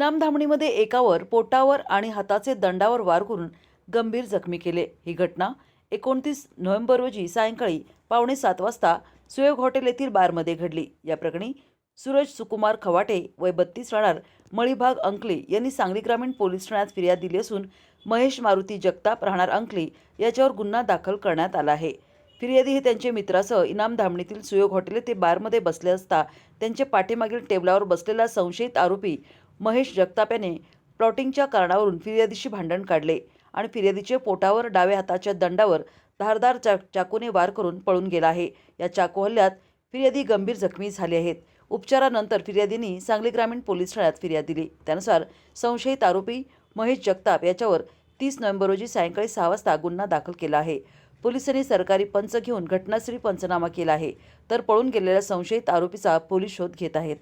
इनामधामणीमध्ये एकावर पोटावर आणि हाताचे दंडावर वार करून गंभीर जखमी केले. ही घटना एकोणतीस नोव्हेंबर रोजी सायंकाळी पावणे सात वाजता सुयोग हॉटेल येथील बारमध्ये घडली. या प्रकरणी सूरज सुकुमार खवाटे वय बत्तीस राहणार मळीभाग अंकली यांनी सांगली ग्रामीण पोलीस ठाण्यात फिर्याद दिली असून महेश मारुती जगताप राहणार अंकली याच्यावर गुन्हा दाखल करण्यात आला आहे. फिर्यादी हे त्यांचे मित्रासह इनाम धामणीतील सुयोग हॉटेल येथे बारमध्ये बसले असता त्यांच्या पाठीमागील टेबलावर बसलेला संशयित आरोपी महेश जगताप याने प्लॉटिंगच्या कारणावरून फिर्यादीशी भांडण काढले आणि फिर्यादीचे पोटावर डाव्या हाताच्या दंडावर धारदार चा चाकूने वार करून पळून गेला आहे. या चाकू हल्ल्यात फिर्यादी गंभीर जखमी झाले आहेत. उपचारानंतर फिर्यादींनी सांगली ग्रामीण पोलीस ठाण्यात फिर्याद दिली. त्यानुसार संशयित आरोपी महेश जगताप याच्यावर तीस नोव्हेंबर रोजी सायंकाळी सहा वाजता गुन्हा दाखल केला आहे. पोलिसांनी सरकारी पंच घेऊन घटनास्थळी पंचनामा केला आहे. तर पळून गेलेल्या संशयित आरोपीचा पोलीस शोध घेत आहेत.